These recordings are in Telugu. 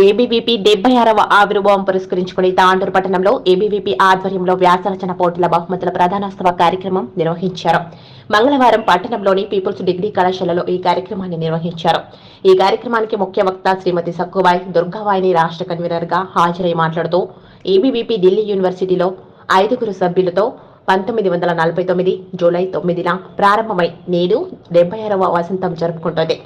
ఏబీవీపీ డెబ్బై ఆరవ ఆవిర్భావం పురస్కరించుకుని తాండూరు పట్టణంలో ఏబీవీపీ ఆధ్వర్యంలో వ్యాసరచన పోటీల బహుమతుల ప్రధానోత్సవ కార్యక్రమం నిర్వహించారు. మంగళవారం పట్టణంలోని పీపుల్స్ డిగ్రీ కళాశాలలో ఈ కార్యక్రమాన్ని నిర్వహించారు. ఈ కార్యక్రమానికి ముఖ్య వక్త శ్రీమతి సక్కుబాయ్ దుర్గావాయిని రాష్ట్ర కన్వీనర్గా హాజరై మాట్లాడుతూ ఏబీవీపీ ఢిల్లీ యూనివర్సిటీలో ఐదుగురు సభ్యులతో పంతొమ్మిది వందల నలభై తొమ్మిది జూలై తొమ్మిదిన ప్రారంభమై నేడు డెబ్బై ఆరవ వసంతం జరుపుకుంటోంది.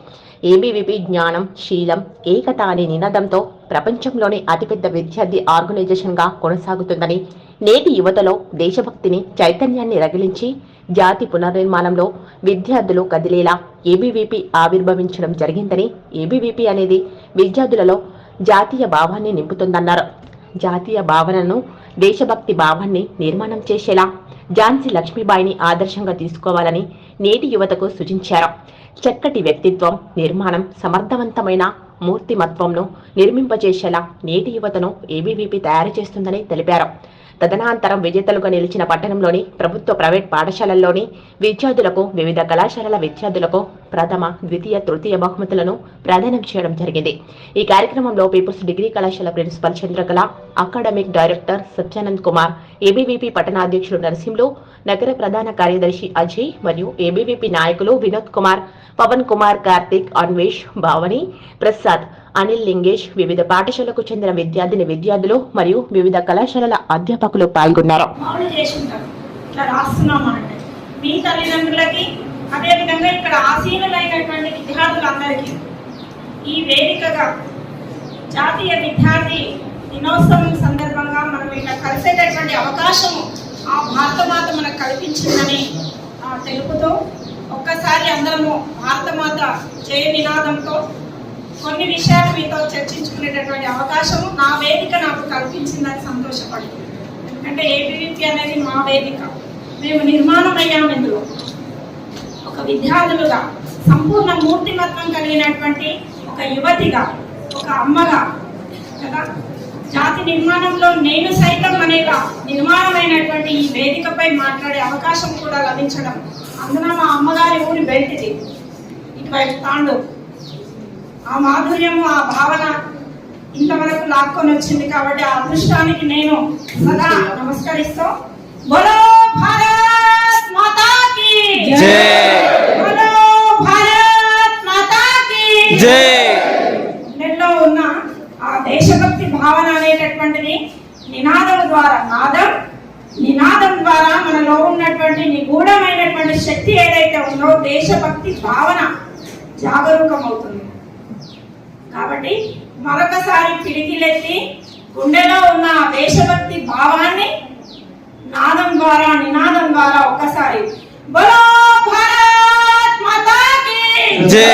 ఏబీవీపీ జ్ఞానం శీలం ఏకత అనే నినాదంతో ప్రపంచంలోనే అతిపెద్ద విద్యార్థి ఆర్గనైజేషన్గా కొనసాగుతుందని నేటి యువతలో దేశభక్తిని చైతన్యాన్ని రగిలించి జాతి పునర్నిర్మాణంలో విద్యార్థులు కదిలేలా ఏబీవీపీ ఆవిర్భవించడం జరిగిందని ఏబీవీపీ అనేది విద్యార్థులలో జాతీయ భావాన్ని నింపుతుందన్నారు. జాతీయ భావనను దేశభక్తి భావాన్ని నిర్మాణం చేసేలా ఝాన్సీ లక్ష్మీబాయిని ఆదర్శంగా తీసుకోవాలని నేటి యువతకు సూచించారు. చక్కటి వ్యక్తిత్వం నిర్మాణం సమర్థవంతమైన మూర్తిమత్వంను నిర్మింపజేసేలా నేటి యువతను ఏబీవీపీ తయారు చేస్తుందని తెలిపారు. తదనంతరం విజేతలుగా నిలిచిన పట్టణంలోని ప్రభుత్వ ప్రైవేట్ పాఠశాలల్లోని విద్యార్థులకు వివిధ కళాశాలల విద్యార్థులకు ప్రథమ ద్వితీయ తృతీయ బహుమతులను ప్రదానం చేయడం జరిగింది. ఈ కార్యక్రమంలో పీపుల్స్ డిగ్రీ కళాశాల principal Chandrakala academic director Satyanand Kumar ABVP పట్టణాధ్యక్షులు Narasimhulu నగర ప్రధాన కార్యదర్శి అజయ్ మరియు ఏబీవీపీ నాయకులు వినోద్ కుమార్ పవన్ కుమార్ కార్తిక్ అన్వేష్ భావని ప్రసాద్ అనిల్ లింగేష్ వివిధ పాఠశాలకు చెందిన విద్యార్థిని విద్యార్థులు మరియు వివిధ కళాశాలల అధ్యాపకులు పాల్గొన్నారు. మీ తల్లిదండ్రులకి అదేవిధంగా ఇక్కడ ఆసీనులైనటువంటి విద్యార్థులందరికీ ఈ వేదికగా జాతీయ విద్యార్థి దినోత్సవం సందర్భంగా మనం ఇట్లా కలిసేటటువంటి అవకాశము ఆ భారతమాత మనకు కల్పించిందని తెలుపుతూ ఒక్కసారి అందరము భారతమాత జయ నినాదంతో కొన్ని విషయాలు మీతో చర్చించుకునేటటువంటి అవకాశము నా వేదిక నాకు కల్పించిందని సంతోషపడి ఎందుకంటే ఏబీవీపీ అనేది మా వేదిక. మేము నిర్మాణం అయ్యాము ఇందులో. ఒక విద్యార్థులుగా సంపూర్ణ మూర్తిమత్వం కలిగినటువంటి ఒక యువతిగా ఒక అమ్మగా కదా? జాతి నిర్మాణంలో నేను సైతం అనేగా నిర్మాణమైనటువంటి ఈ వేదికపై మాట్లాడే అవకాశం కూడా లభించడం అందున మా అమ్మగారి ఊరి బెల్టిది. ఇటువైపు తాండు. ఆ మాధుర్యము ఆ భావన ఇంతవరకు లాక్కొని వచ్చింది కాబట్టి ఆ అదృష్టానికి నేను సదా నమస్కరిస్తూ బలో భారత్ మాతాకి! జై బోలో భారత్ మాతా కీ జై గుండెల్లో ఉన్న ఆ దేశభక్తి భావన అనేటటువంటిది నినాదం ద్వారా నాదం నినాదం ద్వారా మనలో ఉన్నటువంటి నిగూఢమైనటువంటి శక్తి ఏదైతే ఉందో దేశభక్తి భావన జాగరూకం అవుతుంది కాబట్టి మరొకసారి పిడికిలెత్తి గుండెలో ఉన్న దేశభక్తి భావాన్ని నాదం ద్వారా నినాదం ద్వారా ఒక్కసారి బలో భారత్ మాతా జై!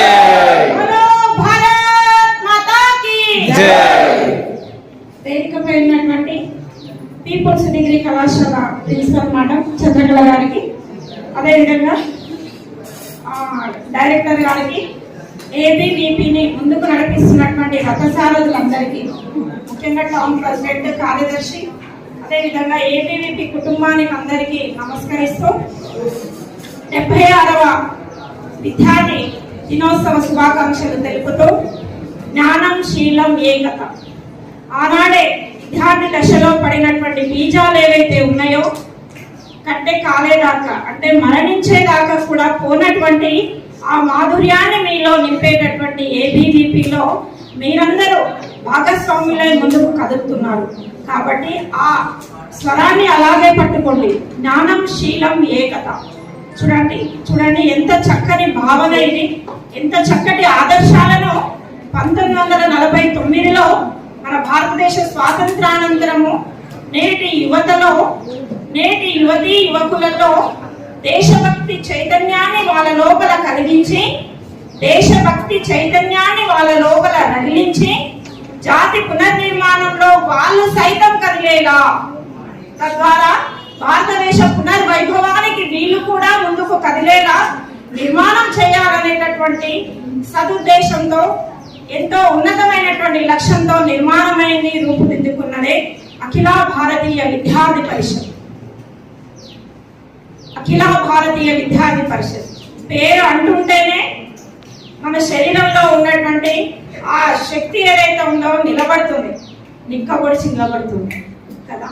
బలో భారత్ మాతా జై వేదికపై ఉన్నటువంటి పీపుల్స్ డిగ్రీ కళాశాల తెలుసు అనమాట చంద్రకళ గారికి. అదేవిధంగా డైరెక్టర్ గారికి ఏబీవీపీని ముందుకు నడిపిస్తున్నటువంటి రథసారథులందరికీ ముఖ్యంగా టౌన్ ప్రెసిడెంట్ కార్యదర్శి అదేవిధంగా ఏబీవీపీ కుటుంబానికి అందరికీ నమస్కరిస్తూ డెబ్బై ఆరవ విద్యార్థి దినోత్సవ శుభాకాంక్షలు తెలుపుతూ జ్ఞానం శీలం ఏకత. ఆనాడే విద్యార్థి దశలో పడినటువంటి బీజాలు ఏవైతే ఉన్నాయో కట్టే కాలేదాకా అంటే మరణించేదాకా కూడా పోనటువంటి ఆ మాధుర్యాన్ని మీలో నింపేటటువంటి ఏబీవీపీలో మీరందరూ భాగస్వాములై ముందుకు కదులుతున్నారు. కాబట్టి ఆ స్వరాన్ని అలాగే పట్టుకోండి. జ్ఞానం శీలం ఏకత. చూడండి చూడండి ఎంత చక్కని భావన ఇది. ఎంత చక్కటి ఆదర్శాలను పంతొమ్మిది వందల నలభై తొమ్మిదిలో మన భారతదేశ స్వాతంత్రానంతరము నేటి యువతలో నేటి యువతి యువకులలో దేశభక్తి చైతన్యాన్ని వాళ్ళ లోపల కలిగించి దేశభక్తి చైతన్యాన్ని వాళ్ళ లోపల రగిలించి జాతి పునర్నిర్మాణంలో వాళ్ళు సైతం కదిలేలా తద్వారా భారతదేశ పునర్వైభవానికి వీళ్ళు కూడా ముందుకు కదిలేలా నిర్మాణం చేయాలనేటటువంటి సదుద్దేశంతో ఎంతో ఉన్నతమైనటువంటి లక్ష్యంతో నిర్మాణమైంది రూపుదిద్దుకున్నదే అఖిల భారతీయ విద్యార్థి పరిషత్. అఖిల భారతీయ విద్యార్థి పరిషత్. పేరు అంటుంటేనే మన శరీరంలో ఉన్నటువంటి ఆ శక్తి ఏదైతే ఉందో నిలబడుతుంది నిక్కబొడిచి నిలబడుతుంది. కదా?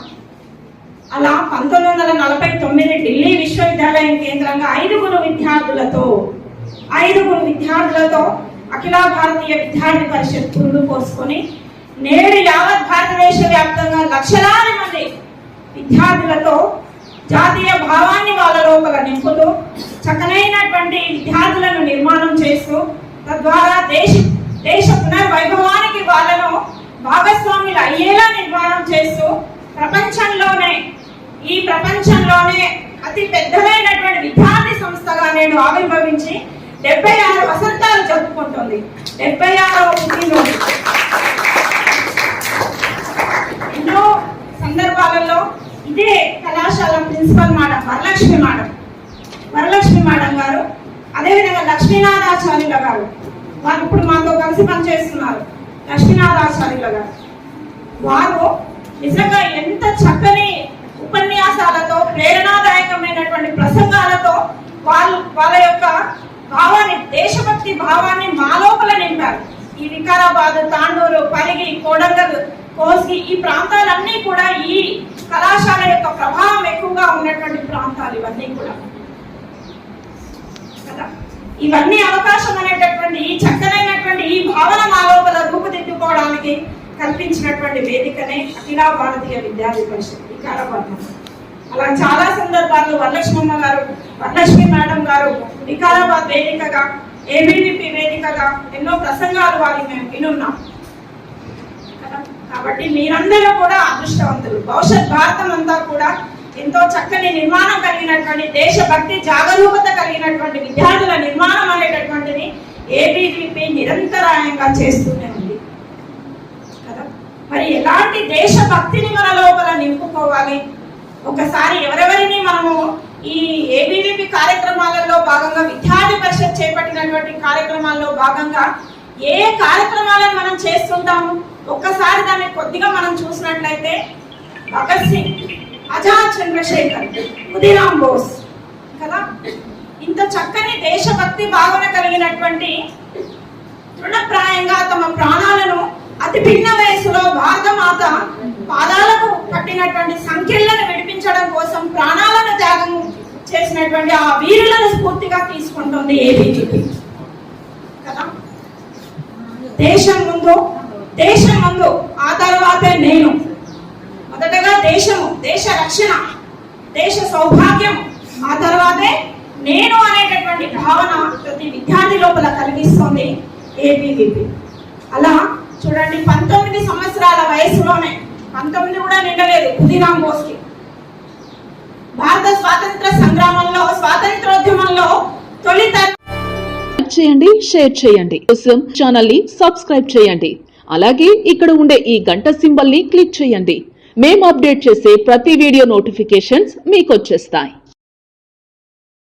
అలా పంతొమ్మిది వందల నలభై తొమ్మిది ఢిల్లీ విశ్వవిద్యాలయం కేంద్రంగా ఐదుగురు విద్యార్థులతో ఐదుగురు విద్యార్థులతో అఖిల భారతీయ విద్యార్థి పరిషత్ పురుడు పోసుకొని నేడు యావత్ భారతదేశ వ్యాప్తంగా లక్షలాది మంది విద్యార్థులతో జాతీయ భావాన్ని వాళ్ళ లోపల నింపుతూ చక్కనైనటువంటి విద్యార్థులను నిర్మాణం చేస్తూ తద్వారా దేశ దేశ పునర్వైభవానికి వాళ్ళను భాగస్వాములు అయ్యేలా నిర్మాణం చేస్తూ ప్రపంచంలోనే ఈ ప్రపంచంలోనే అతి పెద్దదైనటువంటి విద్యార్థి సంస్థగా నేను ఆవిర్భవించి డెబ్బై ఆరు వసంతాలు జరుపుకుంటుంది. డెబ్బై ఆరవ పుట్టినరోజు. ఎన్నో సందర్భాలలో ఇదే కళాశాల principal madam Varalakshmi madam. Varalakshmi madam గారు అదేవిధంగా లక్ష్మీనాథాచార్యుల గారు. వారు ఇప్పుడు మాతో కలిసి పనిచేస్తున్నారు. లక్ష్మీనాథాచార్యుల గారు. వారు నిజంగా ఎంత చక్కని ఉపన్యాసాలతో ప్రేరణాదాయకమైనటువంటి ప్రసంగాలతో వాళ్ళు వాళ్ళ యొక్క భావాన్ని దేశభక్తి భావాన్ని మా లోపల నింపారు. ఈ వికారాబాద్ తాండూరు పలిగి కోడంగల్ కోసి ఈ ప్రాంతాలన్నీ కూడా ఈ కళాశాల యొక్క ప్రభావం ఎక్కువగా ఉన్నటువంటి ప్రాంతాలు ఇవన్నీ కూడా. కదా? ఇవన్నీ అవకాశం అనేటటువంటి ఈ చక్కనైనటువంటి ఈ భావన మా లోపల రూపుదిద్దుకోవడానికి కల్పించినటువంటి వేదికనే అఖిల భారతీయ విద్యార్థి పరిషత్ వికారాబాద్. అలా చాలా సందర్భాల్లో వరలక్ష్మమ్మ గారు వరలక్ష్మి మేడం గారు వికారాబాద్ వేదికగా ఏబీవీపీ వేదికగా ఎన్నో ప్రసంగాలు వారి మేము వినున్నాం. కాబట్టి మీరందరూ కూడా అదృష్టవంతులు. భవిష్యత్ భారతం అంతా కూడా ఎంతో చక్కని నిర్మాణం కలిగినటువంటి దేశభక్తి జాగరూకత కలిగినటువంటి విద్యార్థుల నిర్మాణం అనేటటువంటిది ఏబీవీపీ నిరంతరాయంగా చేస్తూనే ఉంది. కదా? మరి ఎలాంటి దేశభక్తిని మన లోపల నింపుకోవాలి? ఒకసారి ఎవరెవరిని మనము ఈ ఏబిడిపి కార్యక్రమాలలో భాగంగా విద్యార్థి పరిషత్ చేపట్టినటువంటి కార్యక్రమాల్లో భాగంగా ఏ కార్యక్రమాలను మనం చేస్తుంటాము? ఒక్కసారి దాన్ని కొద్దిగా మనం చూసినట్లయితే భగత్ సింగ్ ఆజాద్ చంద్రశేఖర్ ఉదిరామ్ బోస్ కదా? ఇంత చక్కని దేశభక్తి భావన కలిగినటువంటి తృణప్రాయంగా తమ ప్రాణాలను అతి భిన్న వయసులో భారతమాత పాదాలకు పట్టినటువంటి సంఖ్యలను విడిపించడం కోసం ప్రాణాలను త్యాగం చేసినటువంటి ఆ వీరులను స్ఫూర్తిగా తీసుకుంటుంది ఏబీవీపీ కదా? దేశం ముందు దేశం ముందు ఆ తర్వాతే నేను. మొదటగా దేశము దేశ రక్షణ దేశ సౌభాగ్యం ఆ తర్వాతే నేను అనేటటువంటి భావన ప్రతి విద్యార్థి లోపల కలిగిస్తుంది ఏబీవీపీ అలా చూడండి పంతొమ్మిది సంవత్సరాల వయసులోనే పంతొమ్మిది కూడా నిండలేదు ఖుదీరామ్ బోస్కి భారత స్వాతంత్ర సంగ్రామంలో స్వాతంత్రోద్యమంలో తొలి చేయండి షేర్ చేయండి. కోసం ఛానల్ని సబ్స్క్రైబ్ చేయండి. అలాగే ఇక్కడ ఉండే ఈ గంట సింబల్ని క్లిక్ చేయండి. మేము అప్డేట్ చేసే ప్రతి వీడియో నోటిఫికేషన్స్ మీకు వచ్చేస్తాయి.